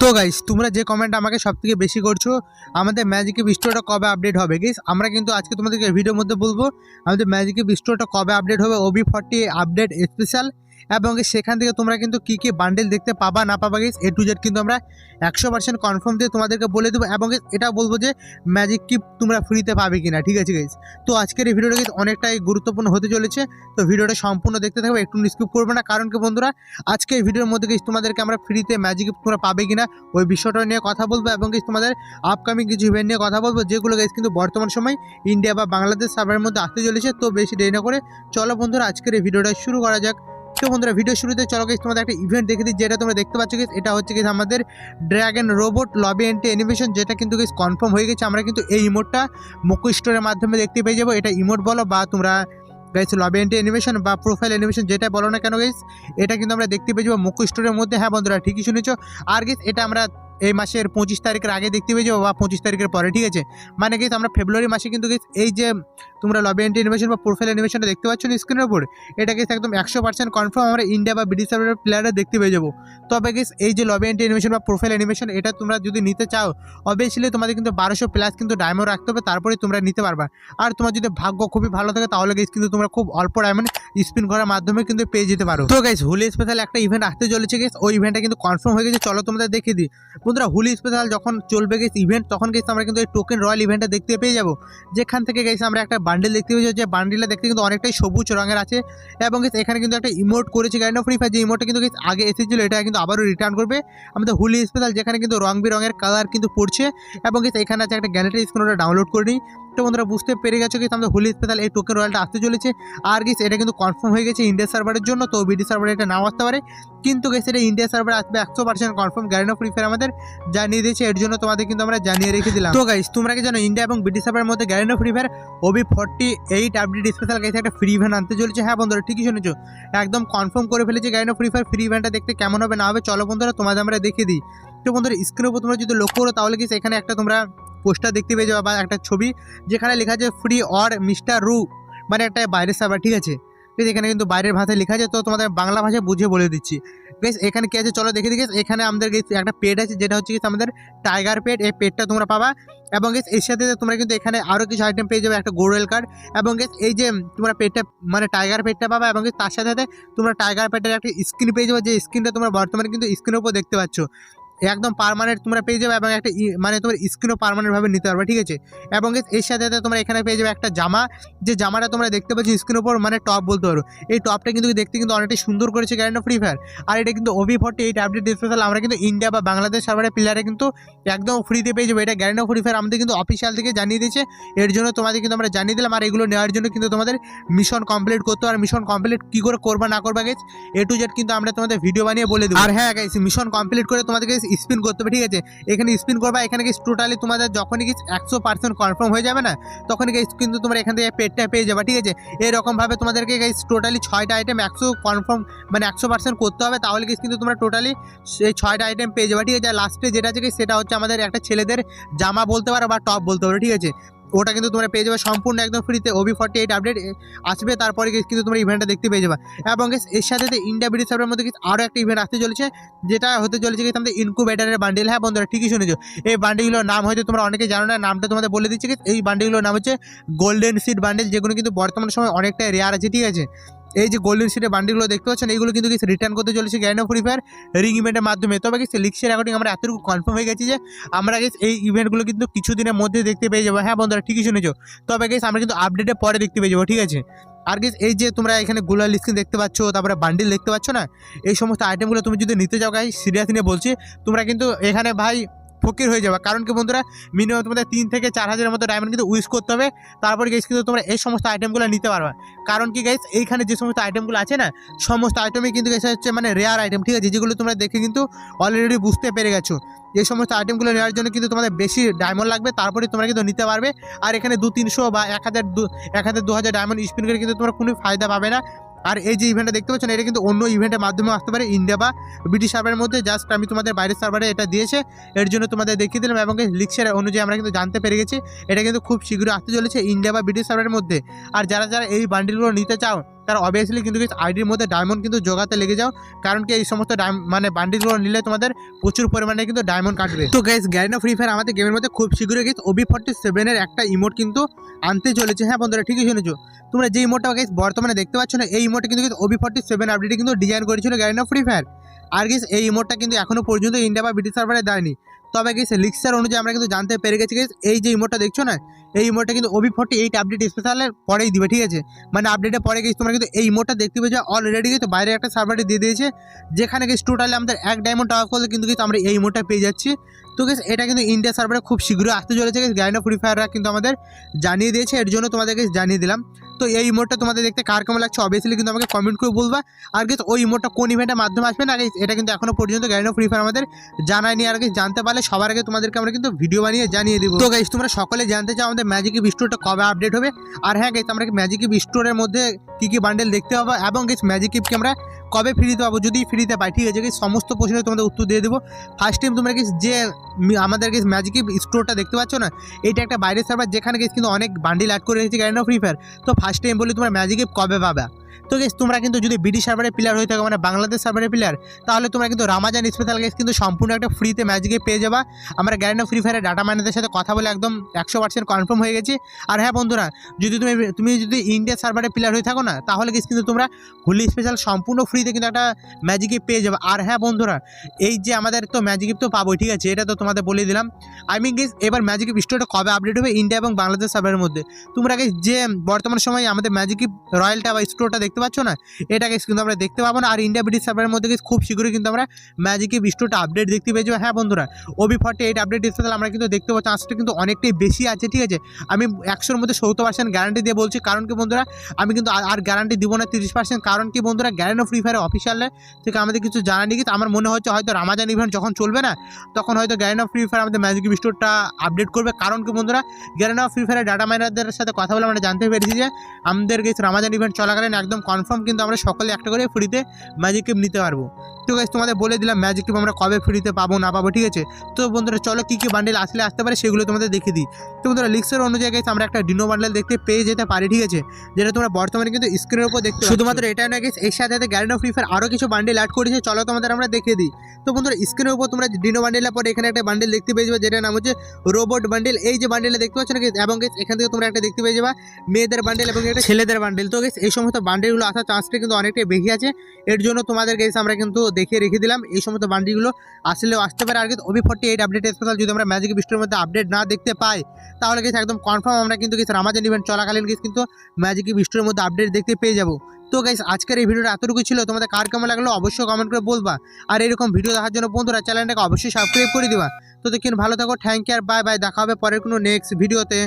তো গাইস তোমরা যে কমেন্ট আমাকে সব থেকে বেশি করছ, আমাদের ম্যাজিকের স্টোরটা কবে আপডেট হবে? গাইস আমরা কিন্তু আজকে তোমাদেরকে ভিডিওর মধ্যে বলব, আমাদের ম্যাজিকের স্টোরটা কবে আপডেট হবে? ওবি ফর্টি আপডেট স্পেশাল এবং সেখান থেকে তোমরা কিন্তু কী কী বান্ডেল দেখতে পাবা না পাবা গেস এ টু জেড কিন্তু আমরা একশো পার্সেন্ট কনফার্ম দিয়ে তোমাদেরকে বলে দেবো এবং এটা বলব যে ম্যাজিক কিপ তোমরা ফ্রিতে পাবে কি না ঠিক আছে গাইস তো আজকের এই ভিডিওটা কিন্তু অনেকটাই গুরুত্বপূর্ণ হতে চলেছে তো ভিডিওটা সম্পূর্ণ দেখতে থাকবে একটু স্কিপ করবে না কারণ কি বন্ধুরা আজকে এই ভিডিওর মধ্যে guys, তোমাদেরকে আমরা ফ্রিতে ম্যাজিক কিপ তোমরা পাবে কি না ওই বিষয়টা নিয়ে কথা বলব এবং guys, তোমাদের আপকামিং কিছু ইভেন্ট নিয়ে কথা বলব যেগুলো গাইস কিন্তু বর্তমান সময় ইন্ডিয়া বা বাংলাদেশ সার্ভারের মধ্যে আসতে চলেছে তো বেশি দেরি না করে চলো বন্ধুরা আজকের এই ভিডিওটা শুরু করা যাক। তো বন্ধুরা ভিডিও শুরুতে চলো গাইস তোমাদের একটা ইভেন্ট দেখে দিই, যেটা তোমরা দেখতে পাচ্ছ গাইস এটা হচ্ছে গেছে আমাদের dragon robot lobby entry animation যেটা কিন্তু গাইস কনফার্ম হয়ে গেছে। আমরা কিন্তু এই ইমোটটা মুখ স্টোরের মাধ্যমে দেখতে পেয়ে যাব। এটা ইমোট বলো বা তোমরা গাইস লবি এন্টি অ্যানিমেশন বা প্রোফাইল অ্যানিমেশন যেটা বলো না কেন গাইস এটা কিন্তু আমরা দেখতে পেয়ে যাব মুখ স্টোরের মধ্যে। হ্যাঁ বন্ধুরা, ঠিকই শুনেছো। আর গেস এটা আমরা এই মাসের পঁচিশ তারিখের আগে দেখতে পেয়ে যাব বা পঁচিশ তারিখের পরে, ঠিক আছে? মানে গেস আমরা ফেব্রুয়ারি মাসে কিন্তু গেস এই যে তোমরা লবি এন্টি অ্যানিমেশন বা প্রোফাইল অ্যানিমেশনটা দেখতে পাচ্ছ স্ক্রিনের উপর, এটা গেস একদম একশো পার্সেন্ট কনফার্ম আমরা ইন্ডিয়া বা বিডি সার্ভারের প্লেয়াররা দেখতে পেয়ে যাব। তবে গেস এই যে লবি এন্টি অ্যানিমেশন বা প্রোফাইল অ্যানিমেশন এটা তোমরা যদি নিতে চাও অবভিয়াসলি তোমাদের কিন্তু বারোশো প্লাস কিন্তু ডায়মন্ড রাখতে হবে, তারপরে তোমরা নিতে পারবা। আর তোমার যদি ভাগ্য খুবই ভালো থাকে, তাহলে গেস কিন্তু তোমরা খুব অল্প ডায়মন্ড স্পিন করার মাধ্যমে কিন্তু পেয়ে যেতে পারো। তো গাইস হোলি স্পেশাল একটা ইভেন্ট আসতে চলেছে গেস ওই ইভেন্টটা কিন্তু কনফার্ম হয়ে গেছে, চলো তোমাদের দেখিয়ে দিই। বন্ধুরা হুলি স্পেশাল যখন চলবে গেছে ইভেন্ট তখন গেছি আমরা কিন্তু এই টোকেন রয়্যাল ইভেন্টটা দেখতে পেয়ে যাব। যেখান থেকে গেছি আমরা একটা বান্ডেল দেখতে পেয়েছি যে বান্ডেলটা দেখতে কিন্তু অনেকটাই সবুজ রঙের আছে এবং এখানে কিন্তু একটা ইমোট করেছে অফ ফ্রি ফায়ার যে ইমোটটা কিন্তু আগে এসেছিল, এটা কিন্তু আবারও রিটার্ন করবে। আমাদের হুলি স্পেশাল যেখানে কিন্তু রং বেরঙের কালার কিন্তু পড়ছে এবং এখানে আছে একটা গ্যালেটারি স্ক্রিন ওটা ডাউনলোড করে নিই। তো বন্ধুরা বুঝতে পেরে গেছো কিন্তু আমাদের হোলি স্পেশাল এই টোকেন রয়্যালটা আসতে চলেছে। আর গেস এটা কিন্তু কনফার্ম হয়ে গেছে ইন্ডিয়া সার্ভারের জন্য, তো বিডি সার্ভারে এটা নাও আসতে পারে। কিন্তু গেছে এটা ইন্ডিয়া সার্ভারে আসবে একশো percent confirm guarantee Free Fire আমাদের জানিয়ে দিয়েছে। এর জন্য তোমাদের কিন্তু আমরা জানিয়ে রেখে দিলাম। তো গাইস তোমরা কি জানো ইন্ডিয়া এবং বিডি সার্ভারের মধ্যে guarantee Free Fire OB forty eight update special গেছে একটা ফ্রি ইভেন্ট আনতে চলেছে। হ্যাঁ বন্ধুরা, ঠিকই শুনেছো। একদম কনফার্ম করে ফেলেছে গ্যারেন্ট ফ্রি ফায়ার ফ্রি ইভেন্টটা দেখতে কেমন হবে, না হবে, চলো বন্ধুরা, তোমাদের আমরা দেখিয়ে দিই। তো বন্ধুরা স্ক্রিনের উপর তোমরা যদি লক্ষ্য করো, তাহলে কি এখানে একটা তোমরা পোস্টার দেখতে পেয়ে যাবে বা একটা ছবি যেখানে লেখা আছে ফ্রি অর মিস্টার রু মানে একটা বাইরের সার্ভার ঠিক আছে? ঠিক এখানে কিন্তু বাইরের ভাষায় লেখা আছে তো তোমাদের বাংলা ভাষায় বুঝিয়ে বলে দিচ্ছি। বেশ এখানে কী আছে? চলো দেখে guys, এখানে আমাদের একটা পেড আছে যেটা হচ্ছে guys আমাদের টাইগার পেড এই পেডটা তোমরা পাবা। এবং গেস এর সাথে তোমরা কিন্তু এখানে আরও কিছু আইটেম পেয়ে যাবে একটা গোরেল কার্ড এবং গেস এই যে তোমরা পেডটা মানে টাইগার পেডটা পাবা এবং তার সাথে সাথে তোমরা টাইগার পেডের একটা স্ক্রিন পেয়ে যাবে যে স্ক্রিনটা তোমরা বর্তমানে কিন্তু স্ক্রিনের উপর দেখতে পাচ্ছ। একদম পারমানেন্ট তোমরা পেয়ে যাবে এবং একটা মানে তোমার স্ক্রিনও পারমানেন্টভাবে নিতে পারবে, ঠিক আছে? এবং এর সাথে সাথে তোমরা এখানে পেয়ে যাবে একটা জামা। যে জামাটা তোমরা দেখতে পাচ্ছ স্ক্রিনের উপর মানে টপ বলতে পারো। এই টপটা কিন্তু দেখতে কিন্তু অনেকটাই সুন্দর করেছে গ্যারেন্ট ফ্রি ফায়ার আর এটা কিন্তু OB forty eight update special আমরা কিন্তু ইন্ডিয়া বা বাংলাদেশ সার্ভারের প্লেয়ারে কিন্তু একদম ফ্রিতে পেয়ে যাবে। এটা গ্যারেন্ট ফ্রি ফায়ার আমাদের কিন্তু অফিসিয়াল থেকে জানিয়ে দিয়েছে। এর জন্য তোমাদের কিন্তু আমরা জানিয়ে দিলাম। আর এগুলো নেওয়ার জন্য কিন্তু তোমাদের মিশন কমপ্লিট করতে আর মিশন কমপ্লিট কী করে করবা না করবা গেছ এ টু জেড কিন্তু আমরা তোমাদের ভিডিও বানিয়ে বলে দেবো। আর হ্যাঁ গাইস মিশন কমপ্লিট করে তোমাদেরকে স্পিন করতে হবে, ঠিক আছে? এখানে স্পিন করবা, এখানে গিয়ে টোটালি তোমাদের যখনই কি একশো পার্সেন্ট কনফার্ম হয়ে যাবে না তখন গিয়ে কিন্তু তোমরা এখান থেকে পেটটা পেয়ে যাবে, ঠিক আছে? এরকমভাবে তোমাদেরকে গাইস টোটালি ছয়টা আইটেম একশো কনফার্ম মানে একশো পার্সেন্ট করতে হবে, তাহলে গিয়ে কিন্তু তোমরা টোটালি সেই ছয়টা আইটেম পেয়ে যাবে, ঠিক আছে? লাস্টে যেটা আছে সেটা হচ্ছে আমাদের একটা ছেলেদের জামা বলতে পারো বা টপ বলতে পারো, ঠিক আছে? ওটা কিন্তু তোমরা পেয়ে যাবে সম্পূর্ণ একদম ফ্রিতে ওবি ফর্টি এইট আপডেট আসবে, তারপরে কিন্তু তোমরা ইভেন্টটা দেখতে পেয়ে যাবে। এবং এর সাথে ইন্ডিয়া ব্রিটিশ সাপের মধ্যে আরও একটা ইভেন্ট আসতে চলেছে, যেটা হতে চলেছে কি আমাদের ইনকুবেটারের বান্ডিল হ্যাঁ বন্ধুরা, ঠিকই শুনেছো। এই বান্ডিলগুলোর নাম হয়তো তোমরা অনেকে জানো না, নামটা তোমাদের বলে দিচ্ছে কি এই বান্ডিলগুলোর নাম হচ্ছে গোল্ডেন সিট বান্ডিল যেগুলো কিন্তু বর্তমান সময় অনেকটাই রেয়ার আছে, ঠিক আছে? এই যে গোল্ডেন সিটের বান্ডিলগুলো দেখতে পাচ্ছেন, এইগুলো কিন্তু কিছু রিটার্ন করতে চলেছে গ্যান্ড ফ্রি ফায়ার রিং ইভেন্টের মাধ্যমে। তবে কিছু লিক্সের অ্যাকর্ডিং আমরা এতটুকু কনফার্ম হয়ে গেছি যে, আমরা গেছি এই ইভেন্টগুলো কিন্তু কিছুদিনের মধ্যে দেখতে পেয়ে যাব। হ্যাঁ বন্ধুরা, ঠিকই শুনেছো। তবে গেছি আমরা কিন্তু আপডেটে পরে দেখতে পেয়ে যাব, ঠিক আছে? আর গেস এই যে তোমরা এখানে গোলার স্ক্রিন দেখতে পাচ্ছ, তারপরে বান্ডিল দেখতে পাচ্ছ না? এই সমস্ত আইটেমগুলো তুমি যদি নিতে যাও গাই সিরিয়াস নিয়ে বলছি, তোমরা কিন্তু এখানে ভাই ফকির হয়ে যাবে। কারণ কি বন্ধুরা? মিনিমাম তোমাদের তিন থেকে চার হাজারের মতো ডায়মন্ড কিন্তু ইউজ করতে হবে। তারপরে গেস কিন্তু তোমরা এই সমস্ত আইটেমগুলো নিতে পারবে। কারণ কি গাইস এইখানে যে সমস্ত আইটেমগুলো আছে না, সমস্ত আইটেমই কিন্তু গেছে হচ্ছে মানে রেয়ার আইটেম ঠিক আছে? যেগুলো তোমরা দেখে কিন্তু অলরেডি বুঝতে পেরে গেছো। এই সমস্ত আইটেমগুলো নেওয়ার জন্য কিন্তু তোমাদের বেশি ডায়মন্ড লাগবে। তারপরে তোমরা কিন্তু নিতে পারবে। আর এখানে দু তিনশো বা এক হাজার দু, এক হাজার দু হাজার ডায়মন্ড স্পিন করে কিন্তু তোমরা কোনো ফায়দা পাবে না। আর এই যে ইভেন্টটা দেখতে পাচ্ছেন, এটা কিন্তু অন্য ইভেন্টের মাধ্যমে আসতে পারে ইন্ডিয়া বা ব্রিটিশ সার্ভারের মধ্যে। জাস্ট আমি তোমাদের বাইরের সার্ভারে এটা দিয়েছে, এর জন্য তোমাদের দেখিয়ে দিলাম এবং লিক্সের অনুযায়ী আমরা কিন্তু জানতে পেরে গেছি। এটা কিন্তু খুব শীঘ্রই আসতে চলেছে ইন্ডিয়া বা ব্রিটিশ সার্ভারের মধ্যে। আর যারা যারা এই বান্ডিলগুলো নিতে চাও তার অবভিয়াসলি কিন্তু আইডির মধ্যে ডায়মন্ড কিন্তু জোগাতে লেগে যাও। কারণ কি এই সমস্ত মানে বান্ডিলগুলো নিলে তোমাদের প্রচুর পরিমাণে কিন্তু ডায়মন্ড কাটবে। তো গাইস গ্যারিনা ফ্রি ফায়ার আমাদের গেমের মধ্যে খুব শীঘ্রই গেছে ওবি ফর্টি সেভেনের একটা ইমোট কিন্তু আনতে চলেছে। হ্যাঁ বন্ধুরা, ঠিকই শুনেছো। তোমরা যে ইমোটটা গাইস বর্তমানে দেখতে পাচ্ছ না, এই ইমোটটা কিন্তু ওবি ফর্টি সেভেন আপডেটে কিন্তু ডিজাইন করেছিল গ্যারিনা ফ্রি ফায়ার আর গেস এই ইমোটটা কিন্তু এখনও পর্যন্ত ইন্ডিয়া বা ব্রিটিশ সার্ভারে দেয়নি। তবে গেছে লিক্সার অনুযায়ী আমরা কিন্তু জানতে পেরে গেছি এই যে ইমোটটা দেখছ না? এই ইমোটটা কিন্তু ওবি ফোর্টি এইট আপডেট স্পেশালের পরেই দিবে, ঠিক আছে? মানে আপডেটের পরে গেছি তোমরা কিন্তু এই ইমোটটা দেখতে পেয়েছ অলরেডি কিন্তু বাইরে একটা সার্ভারে দিয়ে দিয়েছে, যেখানে গেছি টোটালি আমাদের এক ডায়মন্ড টাকা করলে কিন্তু কিন্তু আমরা এই ইমোটটা পেয়ে যাচ্ছি। তো গেস এটা কিন্তু ইন্ডিয়া সার্ভারে খুব শীঘ্রই আসতে চলেছে গেস গ্যারিনা ফ্রি ফায়াররা কিন্তু আমাদের জানিয়ে দিয়েছে এর জন্য তোমাদেরকে জানিয়ে দিলাম। তো এই ইমোটটা তোমাদের দেখতে কার কেমন লাগছে অবভিয়াসলি কিন্তু আমাকে কমেন্ট করে বলবা। আর গেস ওই ইমোটটা কোন ইভেন্টের মাধ্যমে আসবে না এটা কিন্তু এখনও পর্যন্ত গ্যারিনা ফ্রি ফায়ার আমাদের জানায়নি। আর guys, জানতে পারলে সবার আগে তোমাদেরকে আমরা কিন্তু ভিডিও বানিয়ে জানিয়ে দিব। তো গাইস তোমরা সকলে জানতে চাও আমাদের ম্যাজিক স্টোরটা কবে আপডেট হবে? আর হ্যাঁ গাইস আমরা ম্যাজিক স্টোরের মধ্যে কী কী বান্ডেল দেখতে পাবো? এবং গেস ম্যাজিক কিপকে আমরা কবে ফ্রিতে পাবো যদি ফ্রিতে পাই, ঠিক আছে? কি সমস্ত প্রশ্নের তোমাদের উত্তর দিয়ে দেবো। ফার্স্ট টাইম তোমরা কি যে আমাদের কি ম্যাজিক স্টোরটা দেখতে পাচ্ছ না? এটা একটা বাইরের সার্ভার যেখানে গেছি কিন্তু অনেক বান্ডিল অ্যাড করে রেখেছে গ্যারিনা ফ্রি ফায়ার তো ফার্স্ট টাইম বলি তোমরা ম্যাজিক কবে পাবে? তো গেস তোমরা কিন্তু যদি বিডি সার্ভারের প্লেয়ার হয়ে থাকো মানে বাংলাদেশ সার্ভারের প্লেয়ার তাহলে তোমরা কিন্তু রামাজান স্পেশাল গেস কিন্তু সম্পূর্ণ একটা ফ্রিতে ম্যাজিকে পেয়ে যাবা। আমরা গ্যারিনা ফ্রি ফায়ারের ডাটা মাইনারদের সাথে কথা বলে একদম একশো পার্সেন্ট কনফার্ম হয়ে গেছি। আর হ্যাঁ বন্ধুরা, যদি তুমি তুমি যদি ইন্ডিয়া সার্ভারের প্লেয়ার হয়ে থাকো না, তাহলে গেস কিন্তু তোমরা হোলি স্পেশাল সম্পূর্ণ ফ্রিতে কিন্তু একটা ম্যাজিকে পেয়ে যাবে। আর হ্যাঁ বন্ধুরা, এই যে আমাদের তো ম্যাজিক তো পাবোই, ঠিক আছে? এটা তো তোমাদের বলে দিলাম। আই মিন গেস এবার ম্যাজিক স্টোরটা কবে আপডেট হবে ইন্ডিয়া এবং বাংলাদেশ সার্ভারের মধ্যে? তোমরা গেস যে বর্তমান সময়ে আমাদের ম্যাজিক রয়্যালটা বা স্টোরটা দেখতে পাচ্ছ না? এটা কিন্তু আমরা দেখতে পাবো না। আর ইন্ডিয়া ব্রিটিশ সার্ভারের মধ্যে গেস খুব শীঘ্রই কিন্তু আমরা ম্যাজিক স্টোরটা আপডেট দেখতে পেয়ে হ্যাঁ বন্ধুরা OB forty eight update special আমরা কিন্তু দেখতে পাবো। চান্সটা কিন্তু অনেকটাই বেশি আছে, ঠিক আছে? আমি একশোর মধ্যে সত্তর পার্সেন্ট গ্যারান্টি দিয়ে বলছি। কারণ কি বন্ধুরা, আমি কিন্তু আর- গ্যারান্টি দিব না তিরিশ পার্সেন্ট কারণ কি বন্ধুরা গ্যারেনো ফ্রি ফায়ার অফিসিয়ালে থেকে আমাদের কিছু জানানি কিন্তু আমার মনে হচ্ছে হয়তো রামাজান ইভেন্ট যখন চলবে না, তখন হয়তো গ্যারেনো ফ্রি ফায়ার আমাদের ম্যাজিক স্টোরটা আপডেট করবে। কারণ কি বন্ধুরা গ্যারেনো ফ্রি ফায়ারের ডাটা মাইনারদের সাথে কথা বলে আমরা জানতে পেরেছি যে, আমাদের গেছে রামাজান ইভেন্ট চলাকালীন একদম কনফার্ম কিন্তু আমরা সকলে একটা করে ফ্রিতে ম্যাজিক কিপ নিতে পারব। তো গাইজ তোমাদের বলে দিলাম ম্যাজিক কিপ আমরা কবে ফ্রিতে পাবো না পাবো ঠিক আছে? তো বন্ধুরা চলো কী কী বান্ডেল আসলে আসতে পারে সেগুলো তোমাদের দেখিয়ে দিই। তো বন্ধুরা লিক্সের অনুযায়ী guys আমরা একটা ডিনো বান্ডেল দেখতে পেয়ে যেতে পারি ঠিক আছে? যেটা তোমরা বর্তমানে কিন্তু স্ক্রিনের উপর দেখতে শুধুমাত্র এটা না গেছে এর সাথে সাথে গ্যারেন্ট ফ্রি ফায়ার আরও কিছু বান্ডেল অ্যাড করেছে চলো তোমাদের আমরা দেখিয়ে দিই। তো বন্ধুরা স্ক্রিনের উপর তোমরা ডিনো বান্ডেলের পরে এখানে একটা বান্ডেল দেখতে পেয়ে যাবে যেটার নাম হচ্ছে রোবট বান্ডেল এই যে বান্ডেলটা দেখতে পাচ্ছ না? এবং এখান থেকে তোমরা একটা দেখতে পেয়ে যাবে মেয়েদের বান্ডেল এবং একটা ছেলেদের বান্ডেল তো গেস এই সমস্ত বান্ডেলগুলো আসার চান্সটা কিন্তু অনেকটাই বেশি আছে। এর জন্য তোমাদের গেস আমরা কিন্তু দেখিয়ে রেখে দিলাম। এই সমস্ত বান্ডেলগুলো আসলেও আসতে পারে। আর কিন্তু OB forty eight update special যদি আমরা ম্যাজিক বিস্টোর মধ্যে আপডেট না দেখতে পাই, তাহলে গেছে একদম কনফার্ম আমরা কিন্তু গেছে রামাজান ইভেন্ট চলাকালীন গেছে কিন্তু ম্যাজিক বিস্টোর মধ্যে আপডেট দেখতে পেয়ে যাব। তো গাইস আজকের এই ভিডিওটা এতটুকু ছিল। তোমাদের কার কেমন লাগল অবশ্যই কমেন্ট করে বলবা। আর এরকম ভিডিও দেখার জন্য বন্ধুরা চ্যানেলটাকে অবশ্যই সাবস্ক্রাইব করে দিবা। তো দেখুন ভালো থাকো থ্যাংক ইউ আর বাই বাই দেখা হবে পরের কোনো নেক্সট ভিডিওতে